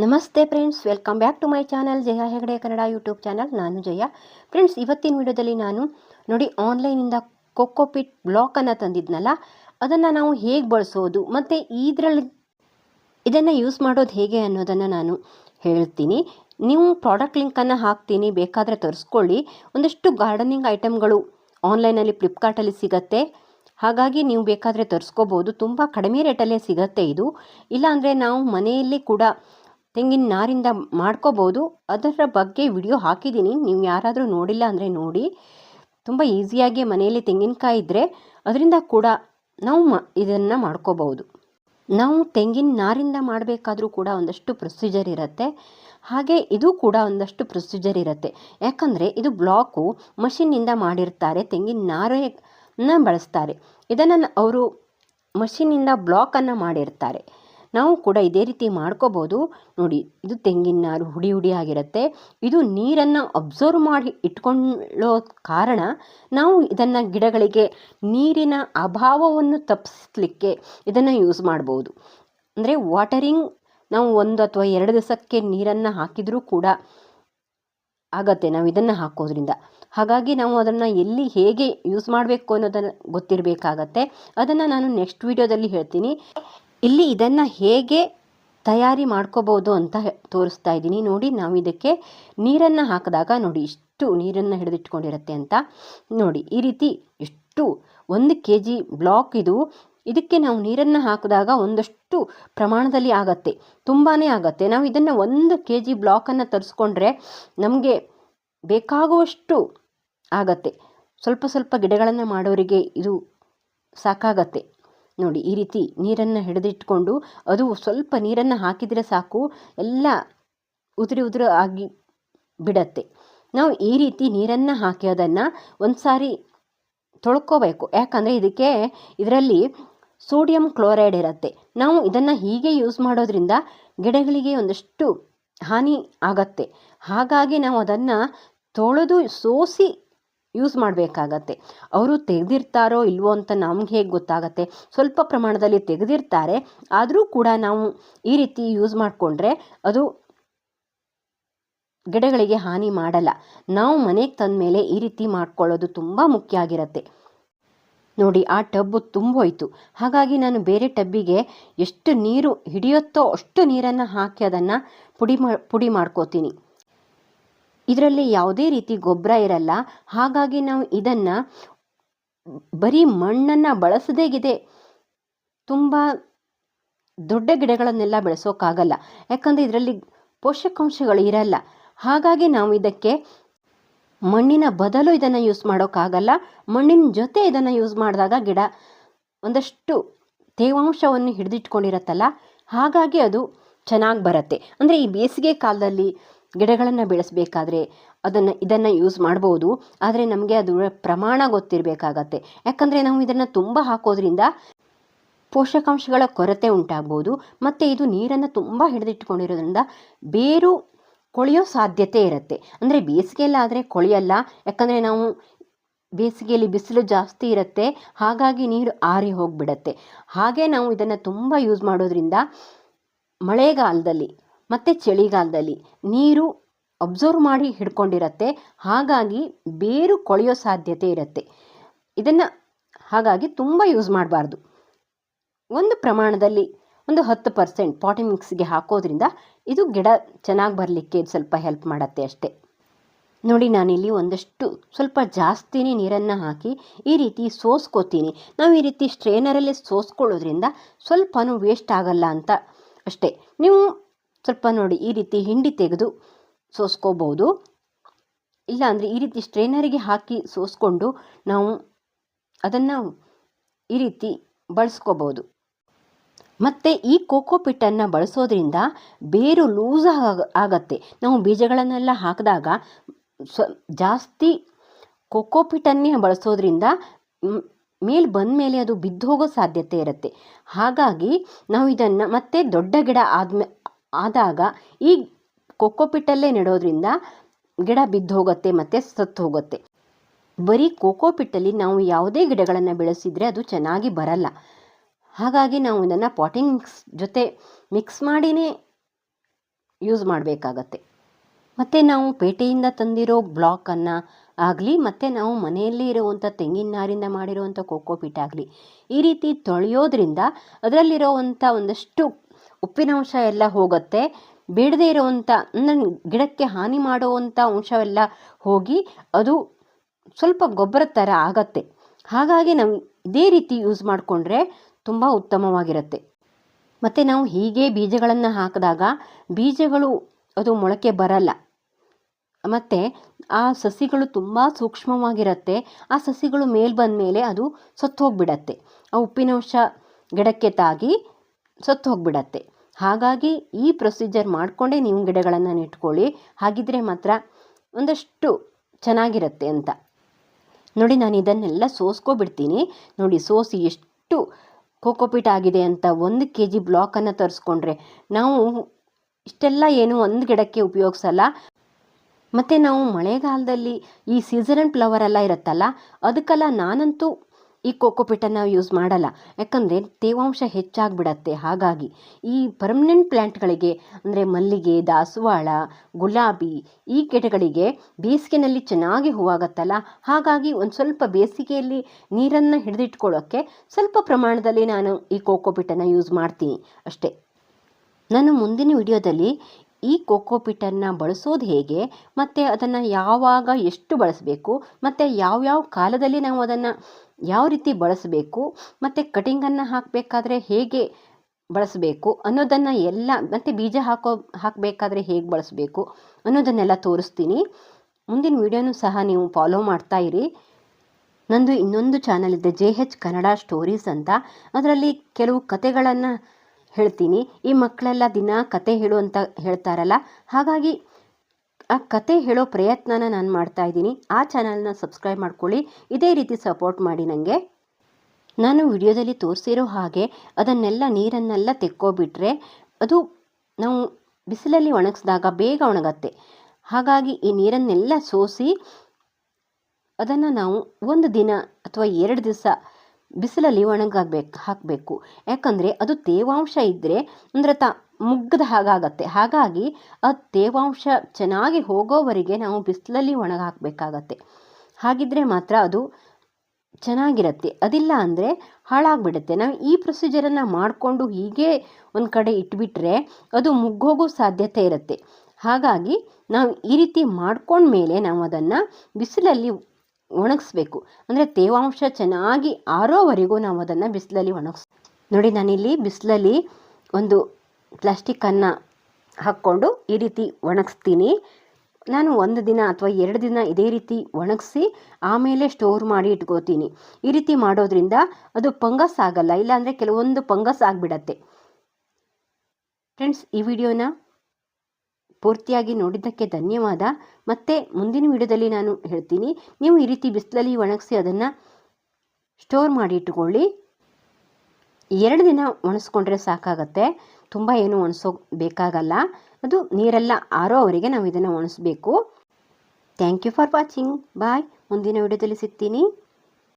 ನಮಸ್ತೆ friends, welcome back to my channel Jaya Hegde Kannada YouTube channel. ನಾನು Jaya. Friends, ಇವತ್ತಿನ ವಿಡಿಯೋದಲ್ಲಿ ನಾನು ನೋಡಿ ಆನ್ಲೈನಿಂದ ಕೊಕ್ಕೋಪಿಟ್ ಬ್ಲಾಕನ್ನು ತಂದಿದ್ನಲ್ಲ, ಅದನ್ನು ನಾವು ಹೇಗೆ ಬಳಸೋದು ಮತ್ತು ಇದರಲ್ಲಿ ಇದನ್ನು ಯೂಸ್ ಮಾಡೋದು ಹೇಗೆ ಅನ್ನೋದನ್ನು ನಾನು ಹೇಳ್ತೀನಿ. ನೀವು ಪ್ರಾಡಕ್ಟ್ ಲಿಂಕನ್ನು ಹಾಕ್ತೀನಿ, ಬೇಕಾದರೆ ತರಿಸ್ಕೊಳ್ಳಿ. ಒಂದಷ್ಟು ಗಾರ್ಡನಿಂಗ್ ಐಟಮ್ಗಳು ಆನ್ಲೈನಲ್ಲಿ ಫ್ಲಿಪ್ಕಾರ್ಟಲ್ಲಿ ಸಿಗತ್ತೆ. ಹಾಗಾಗಿ ನೀವು ಬೇಕಾದರೆ ತರಿಸ್ಕೋಬೋದು. ತುಂಬ ಕಡಿಮೆ ರೇಟಲ್ಲೇ ಸಿಗತ್ತೆ ಇದು. ಇಲ್ಲಾಂದರೆ ನಾವು ಮನೆಯಲ್ಲಿ ಕೂಡ ತೆಂಗಿನ ನಾರಿಂದ ಮಾಡ್ಕೋಬೋದು. ಅದರ ಬಗ್ಗೆ ವಿಡಿಯೋ ಹಾಕಿದ್ದೀನಿ. ನೀವು ಯಾರಾದರೂ ನೋಡಿಲ್ಲ ಅಂದರೆ ನೋಡಿ. ತುಂಬ ಈಸಿಯಾಗಿ ಮನೆಯಲ್ಲಿ ತೆಂಗಿನಕಾಯಿ ಇದ್ದರೆ ಅದರಿಂದ ಕೂಡ ನಾವು ಮ, ಇದನ್ನು ಮಾಡ್ಕೋಬೋದು. ನಾವು ತೆಂಗಿನ ನಾರಿಂದ ಮಾಡಬೇಕಾದ್ರೂ ಕೂಡ ಒಂದಷ್ಟು ಪ್ರೊಸೀಜರ್ ಇರುತ್ತೆ. ಹಾಗೆ ಇದು ಕೂಡ ಒಂದಷ್ಟು ಪ್ರೊಸೀಜರ್ ಇರುತ್ತೆ. ಯಾಕಂದರೆ ಇದು ಬ್ಲಾಕು ಮಷಿನ್ನಿಂದ ಮಾಡಿರ್ತಾರೆ. ತೆಂಗಿನ ನಾರನ್ನ ಬಳಸ್ತಾರೆ. ಇದನ್ನು ಅವರು ಮಷಿನ್ನಿಂದ ಬ್ಲಾಕನ್ನು ಮಾಡಿರ್ತಾರೆ. ನಾವು ಕೂಡ ಇದೇ ರೀತಿ ಮಾಡ್ಕೋಬೋದು. ನೋಡಿ, ಇದು ತೆಂಗಿನ ನಾರು ಹುಡಿ ಹುಡಿ ಆಗಿರುತ್ತೆ. ಇದು ನೀರನ್ನು ಅಬ್ಸರ್ವ್ ಮಾಡಿ ಇಟ್ಕೊಳ್ಳೋ ಕಾರಣ ನಾವು ಇದನ್ನು ಗಿಡಗಳಿಗೆ ನೀರಿನ ಅಭಾವವನ್ನು ತಪ್ಪಿಸ್ಲಿಕ್ಕೆ ಇದನ್ನು ಯೂಸ್ ಮಾಡ್ಬೋದು. ಅಂದರೆ ವಾಟರಿಂಗ್ ನಾವು ಒಂದು ಅಥವಾ ಎರಡು ದಿವಸಕ್ಕೆ ನೀರನ್ನು ಹಾಕಿದರೂ ಕೂಡ ಆಗತ್ತೆ ನಾವು ಇದನ್ನು ಹಾಕೋದ್ರಿಂದ. ಹಾಗಾಗಿ ನಾವು ಅದನ್ನು ಎಲ್ಲಿ ಹೇಗೆ ಯೂಸ್ ಮಾಡಬೇಕು ಅನ್ನೋದನ್ನು ಗೊತ್ತಿರಬೇಕಾಗತ್ತೆ. ಅದನ್ನು ನಾನು ನೆಕ್ಸ್ಟ್ ವಿಡಿಯೋದಲ್ಲಿ ಹೇಳ್ತೀನಿ. ಇಲ್ಲಿ ಇದನ್ನು ಹೇಗೆ ತಯಾರಿ ಮಾಡ್ಕೋಬೋದು ಅಂತ ತೋರಿಸ್ತಾ ಇದ್ದೀನಿ. ನೋಡಿ, ನಾವು ಇದಕ್ಕೆ ನೀರನ್ನು ಹಾಕಿದಾಗ ನೋಡಿ, ಇಷ್ಟು ನೀರನ್ನು ಹಿಡಿದಿಟ್ಕೊಂಡಿರುತ್ತೆ ಅಂತ. ನೋಡಿ, ಈ ರೀತಿ ಎಷ್ಟು ಒಂದು ಕೆ ಜಿ ಬ್ಲಾಕ್ ಇದು. ಇದಕ್ಕೆ ನಾವು ನೀರನ್ನು ಹಾಕಿದಾಗ ಒಂದಷ್ಟು ಪ್ರಮಾಣದಲ್ಲಿ ಆಗತ್ತೆ. ತುಂಬಾ ಆಗತ್ತೆ. ನಾವು ಇದನ್ನು ಒಂದು ಕೆ ಜಿ ಬ್ಲಾಕನ್ನು ತರಿಸ್ಕೊಂಡ್ರೆ ನಮಗೆ ಬೇಕಾಗುವಷ್ಟು ಆಗತ್ತೆ. ಸ್ವಲ್ಪ ಸ್ವಲ್ಪ ಗಿಡಗಳನ್ನು ಮಾಡೋರಿಗೆ ಇದು ಸಾಕಾಗತ್ತೆ. ನೋಡಿ, ಈ ರೀತಿ ನೀರನ್ನು ಹಿಡಿದಿಟ್ಕೊಂಡು ಅದು ಸ್ವಲ್ಪ ನೀರನ್ನು ಹಾಕಿದರೆ ಸಾಕು, ಎಲ್ಲ ಉದುರಿ ಉದುರು ಆಗಿ ಬಿಡತ್ತೆ. ನಾವು ಈ ರೀತಿ ನೀರನ್ನು ಹಾಕಿ ಅದನ್ನು ಒಂದು ಸಾರಿ ತೊಳ್ಕೋಬೇಕು. ಯಾಕಂದರೆ ಇದಕ್ಕೆ ಇದರಲ್ಲಿ ಸೋಡಿಯಂ ಕ್ಲೋರೈಡ್ ಇರುತ್ತೆ. ನಾವು ಇದನ್ನು ಹೀಗೆ ಯೂಸ್ ಮಾಡೋದ್ರಿಂದ ಗಿಡಗಳಿಗೆ ಒಂದಷ್ಟು ಹಾನಿ ಆಗತ್ತೆ. ಹಾಗಾಗಿ ನಾವು ಅದನ್ನು ತೊಳೆದು ಸೋಸಿ ಯೂಸ್ ಮಾಡಬೇಕಾಗತ್ತೆ. ಅವರು ತೆಗೆದಿರ್ತಾರೋ ಇಲ್ವೋ ಅಂತ ನಮ್ಗೆ ಹೇಗೆ ಗೊತ್ತಾಗತ್ತೆ? ಸ್ವಲ್ಪ ಪ್ರಮಾಣದಲ್ಲಿ ತೆಗೆದಿರ್ತಾರೆ. ಆದರೂ ಕೂಡ ನಾವು ಈ ರೀತಿ ಯೂಸ್ ಮಾಡಿಕೊಂಡ್ರೆ ಅದು ಗಿಡಗಳಿಗೆ ಹಾನಿ ಮಾಡಲ್ಲ. ನಾವು ಮನೆಗೆ ತಂದ ಮೇಲೆ ಈ ರೀತಿ ಮಾಡ್ಕೊಳ್ಳೋದು ತುಂಬ ಮುಖ್ಯ ಆಗಿರತ್ತೆ. ನೋಡಿ, ಆ ಟಬ್ಬು ತುಂಬೋಯ್ತು. ಹಾಗಾಗಿ ನಾನು ಬೇರೆ ಟಬ್ಬಿಗೆ ಎಷ್ಟು ನೀರು ಹಿಡಿಯುತ್ತೋ ಅಷ್ಟು ನೀರನ್ನು ಹಾಕಿ ಅದನ್ನು ಪುಡಿ ಮಾ, ಪುಡಿ ಮಾಡ್ಕೋತೀನಿ. ಇದರಲ್ಲಿ ಯಾವುದೇ ರೀತಿ ಗೊಬ್ಬರ ಇರಲ್ಲ. ಹಾಗಾಗಿ ನಾವು ಇದನ್ನು ಬರೀ ಮಣ್ಣನ್ನು ಬಳಸದೇಗಿದೆ. ತುಂಬ ದೊಡ್ಡ ಗಿಡಗಳನ್ನೆಲ್ಲ ಬೆಳೆಸೋಕ್ಕಾಗಲ್ಲ ಯಾಕಂದರೆ ಇದರಲ್ಲಿ ಪೋಷಕಾಂಶಗಳು ಇರಲ್ಲ. ಹಾಗಾಗಿ ನಾವು ಇದಕ್ಕೆ ಮಣ್ಣಿನ ಬದಲು ಇದನ್ನು ಯೂಸ್ ಮಾಡೋಕ್ಕಾಗಲ್ಲ ಮಣ್ಣಿನ ಜೊತೆ ಇದನ್ನು ಯೂಸ್ ಮಾಡಿದಾಗ ಗಿಡ ಒಂದಷ್ಟು ತೇವಾಂಶವನ್ನು ಹಿಡಿದಿಟ್ಕೊಂಡಿರತ್ತಲ್ಲ. ಹಾಗಾಗಿ ಅದು ಚೆನ್ನಾಗಿ ಬರುತ್ತೆ. ಅಂದರೆ ಈ ಬೇಸಿಗೆ ಕಾಲದಲ್ಲಿ ಗಿಡಗಳನ್ನು ಬೆಳೆಸಬೇಕಾದ್ರೆ ಅದನ್ನು, ಇದನ್ನು ಯೂಸ್ ಮಾಡ್ಬೋದು. ಆದರೆ ನಮಗೆ ಅದು ಪ್ರಮಾಣ ಗೊತ್ತಿರಬೇಕಾಗತ್ತೆ. ಯಾಕಂದರೆ ನಾವು ಇದನ್ನು ತುಂಬ ಹಾಕೋದ್ರಿಂದ ಪೋಷಕಾಂಶಗಳ ಕೊರತೆ ಉಂಟಾಗ್ಬೋದು. ಮತ್ತು ಇದು ನೀರನ್ನು ತುಂಬ ಹಿಡಿದಿಟ್ಕೊಂಡಿರೋದ್ರಿಂದ ಬೇರು ಕೊಳೆಯೋ ಸಾಧ್ಯತೆ ಇರುತ್ತೆ. ಅಂದರೆ ಬೇಸಿಗೆಯಲ್ಲಾದರೆ ಕೊಳೆಯಲ್ಲ. ಯಾಕಂದರೆ ನಾವು ಬೇಸಿಗೆಯಲ್ಲಿ ಬಿಸಿಲು ಜಾಸ್ತಿ ಇರುತ್ತೆ. ಹಾಗಾಗಿ ನೀರು ಆರಿ ಹೋಗಿಬಿಡತ್ತೆ. ಹಾಗೆ ನಾವು ಇದನ್ನು ತುಂಬ ಯೂಸ್ ಮಾಡೋದ್ರಿಂದ ಮಳೆಗಾಲದಲ್ಲಿ ಮತ್ತು ಚಳಿಗಾಲದಲ್ಲಿ ನೀರು ಅಬ್ಸರ್ವ್ ಮಾಡಿ ಹಿಡ್ಕೊಂಡಿರತ್ತೆ. ಹಾಗಾಗಿ ಬೇರು ಕೊಳೆಯೋ ಸಾಧ್ಯತೆ ಇರುತ್ತೆ. ಇದನ್ನು ಹಾಗಾಗಿ ತುಂಬ ಯೂಸ್ ಮಾಡಬಾರ್ದು. ಒಂದು ಪ್ರಮಾಣದಲ್ಲಿ ಒಂದು ಹತ್ತು ಪರ್ಸೆಂಟ್ ಪಾಟಿ ಮಿಕ್ಸ್ಗೆ ಹಾಕೋದ್ರಿಂದ ಇದು ಗಿಡ ಚೆನ್ನಾಗಿ ಬರಲಿಕ್ಕೆ ಸ್ವಲ್ಪ ಹೆಲ್ಪ್ ಮಾಡುತ್ತೆ ಅಷ್ಟೇ. ನೋಡಿ, ನಾನಿಲ್ಲಿ ಒಂದಷ್ಟು ಸ್ವಲ್ಪ ಜಾಸ್ತಿನೇ ನೀರನ್ನು ಹಾಕಿ ಈ ರೀತಿ ಸೋಸ್ಕೋತೀನಿ. ನಾವು ಈ ರೀತಿ ಸ್ಟ್ರೇನರಲ್ಲೇ ಸೋಸ್ಕೊಳ್ಳೋದ್ರಿಂದ ಸ್ವಲ್ಪನೂ ವೇಸ್ಟ್ ಆಗಲ್ಲ ಅಂತ ಅಷ್ಟೇ. ನೀವು ಸ್ವಲ್ಪ ನೋಡಿ, ಈ ರೀತಿ ಹಿಂಡಿ ತೆಗೆದು ಸೋಸ್ಕೋಬೋದು. ಇಲ್ಲಾಂದರೆ ಈ ರೀತಿ ಸ್ಟ್ರೈನರಿಗೆ ಹಾಕಿ ಸೋಸ್ಕೊಂಡು ನಾವು ಅದನ್ನು ಈ ರೀತಿ ಬಳಸ್ಕೋಬೋದು. ಮತ್ತು ಈ ಕೋಕೋ ಪಿಟ್ಟನ್ನು ಬಳಸೋದ್ರಿಂದ ಬೇರು ಲೂಸ್ ಆಗ, ಆಗತ್ತೆ. ನಾವು ಬೀಜಗಳನ್ನೆಲ್ಲ ಹಾಕಿದಾಗ ಸ್ವ ಜಾಸ್ತಿ ಕೋಕೋ ಪಿಟ್ಟನ್ನೇ ಬಳಸೋದ್ರಿಂದ ಮೇಲೆ ಬಂದ ಮೇಲೆ ಅದು ಬಿದ್ದು ಹೋಗೋ ಸಾಧ್ಯತೆ ಇರುತ್ತೆ. ಹಾಗಾಗಿ ನಾವು ಇದನ್ನು ಮತ್ತೆ ದೊಡ್ಡ ಗಿಡ ಆದ್ಮೇ ಆದಾಗ ಈ ಕೊಕ್ಕೋಪಿಟ್ಟಲ್ಲೇ ಪಿಟ್ಟಲ್ಲೇ ನೆಡೋದ್ರಿಂದ ಗಿಡ ಬಿದ್ದು ಹೋಗುತ್ತೆ ಮತ್ತು ಸತ್ತು ಹೋಗುತ್ತೆ. ಬರೀ ಕೋಕೋ ಪಿಟ್ಟಲ್ಲಿ ನಾವು ಯಾವುದೇ ಗಿಡಗಳನ್ನು ಬೆಳೆಸಿದರೆ ಅದು ಚೆನ್ನಾಗಿ ಬರಲ್ಲ. ಹಾಗಾಗಿ ನಾವು ಇದನ್ನು ಪಾಟಿಂಗ್ ಜೊತೆ ಮಿಕ್ಸ್ ಮಾಡಿನೇ ಯೂಸ್ ಮಾಡಬೇಕಾಗತ್ತೆ. ಮತ್ತು ನಾವು ಪೇಟೆಯಿಂದ ತಂದಿರೋ ಬ್ಲಾಕನ್ನು ಆಗಲಿ, ಮತ್ತು ನಾವು ಮನೆಯಲ್ಲಿ ಇರುವಂಥ ತೆಂಗಿನ ನಾರಿಂದ ಮಾಡಿರುವಂಥ ಕೋಕೋಪಿಟ್ ಆಗಲಿ ಈ ರೀತಿ ತೊಳೆಯೋದ್ರಿಂದ ಅದರಲ್ಲಿರೋವಂಥ ಒಂದಷ್ಟು ಉಪ್ಪಿನಂಶ ಎಲ್ಲ ಹೋಗುತ್ತೆ. ಬೇಡದೇ ಇರುವಂಥ ಅಂದರೆ ಗಿಡಕ್ಕೆ ಹಾನಿ ಮಾಡುವಂಥ ಅಂಶವೆಲ್ಲ ಹೋಗಿ ಅದು ಸ್ವಲ್ಪ ಗೊಬ್ಬರ ಥರ ಆಗತ್ತೆ. ಹಾಗಾಗಿ ನಾವು ಇದೇ ರೀತಿ ಯೂಸ್ ಮಾಡಿಕೊಂಡ್ರೆ ತುಂಬ ಉತ್ತಮವಾಗಿರುತ್ತೆ. ಮತ್ತು ನಾವು ಹೀಗೆ ಬೀಜಗಳನ್ನು ಹಾಕಿದಾಗ ಬೀಜಗಳು ಅದು ಮೊಳಕೆ ಬರಲ್ಲ. ಮತ್ತು ಆ ಸಸಿಗಳು ತುಂಬ ಸೂಕ್ಷ್ಮವಾಗಿರುತ್ತೆ. ಆ ಸಸಿಗಳು ಮೇಲೆ ಬಂದ ಮೇಲೆ ಅದು ಸತ್ತು ಹೋಗಿಬಿಡತ್ತೆ ಆ ಉಪ್ಪಿನಂಶ ಗಿಡಕ್ಕೆ ತಾಗಿ ಸತ್ತು ಹೋಗ್ಬಿಡತ್ತೆ ಹಾಗಾಗಿ ಈ ಪ್ರೊಸೀಜರ್ ಮಾಡಿಕೊಂಡೇ ನೀವು ಗಿಡಗಳನ್ನು ನೆಟ್ಕೊಳ್ಳಿ. ಹಾಗಿದ್ರೆ ಮಾತ್ರ ಒಂದಷ್ಟು ಚೆನ್ನಾಗಿರುತ್ತೆ ಅಂತ. ನೋಡಿ, ನಾನು ಇದನ್ನೆಲ್ಲ ಸೋಸ್ಕೊಬಿಡ್ತೀನಿ. ನೋಡಿ, ಸೋಸಿ ಎಷ್ಟು ಕೋಕೋಪೀಟ್ ಆಗಿದೆ ಅಂತ ಒಂದು ಕೆ ಜಿ ಬ್ಲಾಕನ್ನು ತರಿಸ್ಕೊಂಡ್ರೆ ನಾವು ಇಷ್ಟೆಲ್ಲ ಏನು ಒಂದು ಗಿಡಕ್ಕೆ ಉಪಯೋಗಿಸಲ್ಲ. ಮತ್ತು ನಾವು ಮಳೆಗಾಲದಲ್ಲಿ ಈ ಸೀಸನಲ್ ಫ್ಲವರ್ ಎಲ್ಲ ಇರುತ್ತಲ್ಲ, ಅದಕ್ಕೆಲ್ಲ ನಾನಂತೂ ಈ ಕೋಕೋಪೀಟನ್ನು ಯೂಸ್ ಮಾಡಲ್ಲ. ಯಾಕಂದರೆ ತೇವಾಂಶ ಹೆಚ್ಚಾಗಿಬಿಡತ್ತೆ. ಹಾಗಾಗಿ ಈ ಪರ್ಮನೆಂಟ್ ಪ್ಲ್ಯಾಂಟ್ಗಳಿಗೆ ಅಂದರೆ ಮಲ್ಲಿಗೆ, ದಾಸವಾಳ, ಗುಲಾಬಿ ಈ ಗಿಡಗಳಿಗೆ ಬೇಸಿಗೆನಲ್ಲಿ ಚೆನ್ನಾಗಿ ಹೂವಾಗತ್ತಲ್ಲ. ಹಾಗಾಗಿ ಒಂದು ಸ್ವಲ್ಪ ಬೇಸಿಗೆಯಲ್ಲಿ ನೀರನ್ನು ಹಿಡಿದಿಟ್ಕೊಳ್ಳೋಕ್ಕೆ ಸ್ವಲ್ಪ ಪ್ರಮಾಣದಲ್ಲಿ ನಾನು ಈ ಕೋಕೋಪೀಟನ್ನು ಯೂಸ್ ಮಾಡ್ತೀನಿ ಅಷ್ಟೇ. ನಾನು ಮುಂದಿನ ವಿಡಿಯೋದಲ್ಲಿ ಈ ಕೋಕೋಪಿಟ್ಟನ್ನು ಬಳಸೋದು ಹೇಗೆ, ಮತ್ತು ಅದನ್ನು ಯಾವಾಗ ಎಷ್ಟು ಬಳಸಬೇಕು, ಮತ್ತು ಯಾವ್ಯಾವ ಕಾಲದಲ್ಲಿ ನಾವು ಅದನ್ನು ಯಾವ ರೀತಿ ಬಳಸಬೇಕು ಮತ್ತು ಕಟಿಂಗನ್ನು ಹಾಕಬೇಕಾದ್ರೆ ಹೇಗೆ ಬಳಸಬೇಕು ಅನ್ನೋದನ್ನು ಎಲ್ಲ ಮತ್ತು ಬೀಜ ಹಾಕೋ, ಹಾಕಬೇಕಾದ್ರೆ ಹೇಗೆ ಬಳಸಬೇಕು ಅನ್ನೋದನ್ನೆಲ್ಲ ತೋರಿಸ್ತೀನಿ. ಮುಂದಿನ ವಿಡಿಯೋನೂ ಸಹ ನೀವು ಫಾಲೋ ಮಾಡ್ತಾ ಇರಿ. ನಂದು ಇನ್ನೊಂದು ಚಾನಲ್ ಇದೆ ಜೆ ಹೆಚ್ ಕನ್ನಡ ಸ್ಟೋರೀಸ್ ಅಂತ. ಅದರಲ್ಲಿ ಕೆಲವು ಕತೆಗಳನ್ನು ಹೇಳ್ತೀನಿ. ಈ ಮಕ್ಕಳೆಲ್ಲ ದಿನ ಕತೆ ಹೇಳು ಅಂತ ಹೇಳ್ತಾರಲ್ಲ, ಹಾಗಾಗಿ ಆ ಕತೆ ಹೇಳೋ ಪ್ರಯತ್ನನ ನಾನು ಮಾಡ್ತಾ ಇದ್ದೀನಿ. ಆ ಚಾನಲ್ನ ಸಬ್ಸ್ಕ್ರೈಬ್ ಮಾಡ್ಕೊಳ್ಳಿ. ಇದೇ ರೀತಿ ಸಪೋರ್ಟ್ ಮಾಡಿ ನನಗೆ ನಾನು ವಿಡಿಯೋದಲ್ಲಿ ತೋರಿಸಿರೋ ಹಾಗೆ ಅದನ್ನೆಲ್ಲ ನೀರನ್ನೆಲ್ಲ ತೆಕ್ಕೋಬಿಟ್ರೆ ಅದು ನಾವು ಬಿಸಿಲಲ್ಲಿ ಒಣಗಿಸಿದಾಗ ಬೇಗ ಒಣಗತ್ತೆ. ಹಾಗಾಗಿ ಈ ನೀರನ್ನೆಲ್ಲ ಸೋಸಿ ಅದನ್ನು ನಾವು ಒಂದು ದಿನ ಅಥವಾ ಎರಡು ದಿವಸ ಬಿಸಿಲಲ್ಲಿ ಒಣಗಾಗಬೇಕು, ಹಾಕಬೇಕು. ಯಾಕಂದರೆ ಅದು ತೇವಾಂಶ ಇದ್ದರೆ ಅಂದರೆ ತ ಮುಗ್ಗದ ಹಾಗಾಗತ್ತೆ. ಹಾಗಾಗಿ ಆ ತೇವಾಂಶ ಚೆನ್ನಾಗಿ ಹೋಗೋವರೆಗೆ ನಾವು ಬಿಸಿಲಲ್ಲಿ ಒಣಗಾಕಬೇಕಾಗತ್ತೆ. ಹಾಗಿದ್ರೆ ಮಾತ್ರ ಅದು ಚೆನ್ನಾಗಿರುತ್ತೆ. ಅದಿಲ್ಲ ಅಂದರೆ ಹಾಳಾಗ್ಬಿಡುತ್ತೆ. ನಾವು ಈ ಪ್ರೊಸೀಜರನ್ನು ಮಾಡಿಕೊಂಡು ಹೀಗೆ ಒಂದು ಕಡೆ ಇಟ್ಬಿಟ್ರೆ ಅದು ಮುಗ್ಗೋಗೋ ಸಾಧ್ಯತೆ ಇರುತ್ತೆ. ಹಾಗಾಗಿ ನಾವು ಈ ರೀತಿ ಮಾಡ್ಕೊಂಡ್ಮೇಲೆ ನಾವು ಅದನ್ನು ಬಿಸಿಲಲ್ಲಿ ಒಣಗಿಸ್ಬೇಕು. ಅಂದರೆ ತೇವಾಂಶ ಚೆನ್ನಾಗಿ ಆರೋವರೆಗೂ ನಾವು ಅದನ್ನು ಬಿಸಿಲಲ್ಲಿ ಒಣಗಿಸ್, ನೋಡಿ ನಾನಿಲ್ಲಿ ಬಿಸಿಲಲ್ಲಿ ಒಂದು ಪ್ಲಾಸ್ಟಿಕ್ಕನ್ನು ಹಾಕ್ಕೊಂಡು ಈ ರೀತಿ ಒಣಗಿಸ್ತೀನಿ. ನಾನು ಒಂದು ದಿನ ಅಥವಾ ಎರಡು ದಿನ ಇದೇ ರೀತಿ ಒಣಗಿಸಿ ಆಮೇಲೆ ಸ್ಟೋರ್ ಮಾಡಿ ಇಟ್ಕೋತೀನಿ. ಈ ರೀತಿ ಮಾಡೋದ್ರಿಂದ ಅದು ಪಂಗಸ್ ಆಗಲ್ಲ, ಇಲ್ಲಾಂದರೆ ಕೆಲವೊಂದು ಪಂಗಸ್ ಆಗಿಬಿಡತ್ತೆ. ಫ್ರೆಂಡ್ಸ್, ಈ ವಿಡಿಯೋನ ಪೂರ್ತಿಯಾಗಿ ನೋಡಿದ್ದಕ್ಕೆ ಧನ್ಯವಾದ. ಮತ್ತೆ ಮುಂದಿನ ವಿಡಿಯೋದಲ್ಲಿ ನಾನು ಹೇಳ್ತೀನಿ, ನೀವು ಈ ರೀತಿ ಬಿಸಿಲಲ್ಲಿ ಒಣಗಿಸಿ ಅದನ್ನು ಸ್ಟೋರ್ ಮಾಡಿ ಇಟ್ಕೊಳ್ಳಿ ಎರಡು ದಿನ ಒಣಸ್ಕೊಂಡ್ರೆ ಸಾಕಾಗತ್ತೆ, ತುಂಬ ಏನು ಒಣಸೋ ಬೇಕಾಗಲ್ಲ ಅದು ನೀರೆಲ್ಲ ಆರೋವರೆಗೆ ನಾವು ಇದನ್ನು ಒಣಸ್ಬೇಕು. Thank you for watching bye ಮುಂದಿನ ವಿಡಿಯೋದಲ್ಲಿ ಸಿಗ್ತೀನಿ.